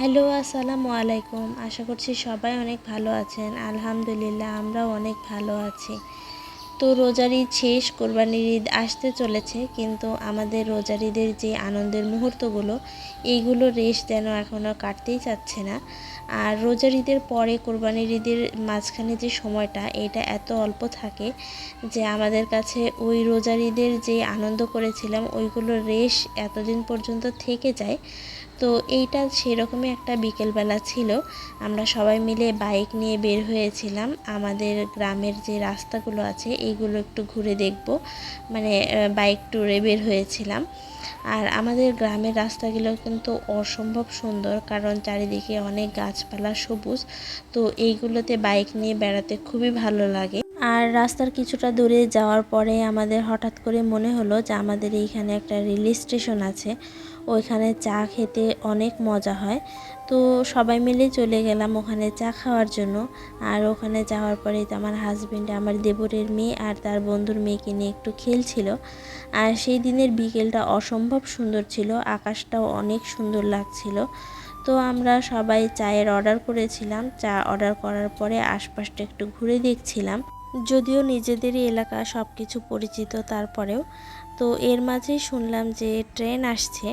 Hello, আসসালামু আলাইকুম। আশা করছি সবাই অনেক ভালো আছেন। আলহামদুলিল্লাহ, আমরাও অনেক ভালো আছি। তো রোজার ঈদ শেষ, কোরবানির ঈদ আসতে চলেছে, কিন্তু আমাদের রোজার ঈদের যে আনন্দের মুহূর্তগুলো, এইগুলো রেশ যেন এখনও কাটতেই চাচ্ছে না। আর রোজার ঈদের পরে কোরবানির ঈদের মাঝখানে যে সময়টা, এটা এত অল্প থাকে যে আমাদের কাছে ওই রোজার ঈদের যে আনন্দ করেছিলাম, ওইগুলো রেশ এতদিন পর্যন্ত থেকে যায় তো এইটা সেরকমই একটা বিকেলবেলা ছিল। আমরা সবাই মিলে বাইক নিয়ে বের হয়েছিলাম। আমাদের গ্রামের যে রাস্তাগুলো আছে, এইগুলো একটু ঘুরে দেখব। মানে বাইক ট্যুরে বের হয়েছিলাম। আর আমাদের গ্রামের রাস্তাগুলো কিন্তু অসম্ভব সুন্দর, কারণ চারিদিকে অনেক গাছপালা সবুজ। তো এইগুলোতে বাইক নিয়ে বেড়াতে খুবই ভালো লাগে। আর রাস্তার কিছুটা দূরে যাওয়ার পরে আমাদের হঠাৎ করে মনে হলো যে আমাদের এইখানে একটা রেল স্টেশন আছে। ওইখানে চা খেতে অনেক মজা হয়। তো সবাই মিলে চলে গেলাম ওখানে চা খাওয়ার জন্য। আর ওখানে যাওয়ার পরে তো আমার হাজব্যান্ড আমার দেবরের মেয়ে আর তার বন্ধুর মেয়েকে নিয়ে একটু খেলছিল। আর সেই দিনের বিকেলটা অসম্ভব সুন্দর ছিল, আকাশটাও অনেক সুন্দর লাগছিল। তো আমরা সবাই চায়ের অর্ডার করেছিলাম। চা অর্ডার করার পরে আশপাশটা একটু ঘুরে দেখছিলাম। যদিও নিজেদেরই এলাকা সব কিছু পরিচিত তারপরেও, তো এর মাঝেই শুনলাম যে ট্রেন আসছে।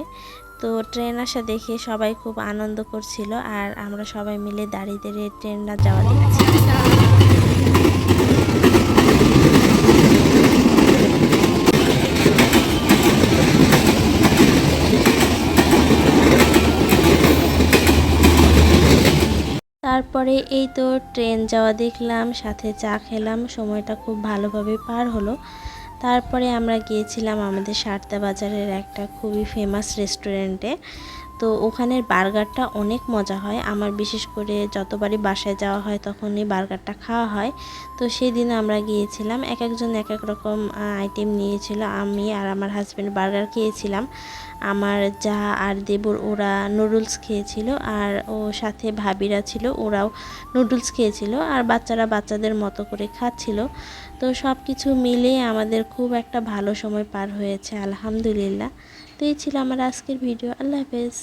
তো ট্রেন আসা দেখে সবাই খুব আনন্দ করছিল আর আমরা সবাই মিলে দাঁড়িয়ে দাঁড়িয়ে ট্রেনটা যাওয়া দেখছি। তারপরে এই তো ট্রেন যাওয়া দেখলাম, সাথে চা খেলাম, সময়টা খুব ভালোভাবে পার হলো। তারপরে আমরা গিয়েছিলাম আমাদের সারদা বাজারের একটা খুবই ফেমাস রেস্টুরেন্টে তো ওখানের বার্গারটা অনেক মজা হয়। আমার বিশেষ করে যতবারই বাসায় যাওয়া হয় তখনই বার্গারটা খাওয়া হয়। তো সেদিন আমরা গিয়েছিলাম এক একজন এক এক রকম আইটেম নিয়েছিল। আমি আর আমার হাজব্যান্ড বার্গার খেয়েছিলাম। আমার যা আর দেবর ওরা নুডলস খেয়েছিল আর ও সাথে ভাবিরা ছিল, ওরাও নুডলস খেয়েছিল আর বাচ্চারা বাচ্চাদের মতো করে খাচ্ছিল। তো সব কিছু মিলিয়ে আমাদের খুব একটা ভালো সময় পার হয়েছে, আলহামদুলিল্লাহ। তো এই ছিল আমার আজকের ভিডিও আল্লাহ হাফেজ।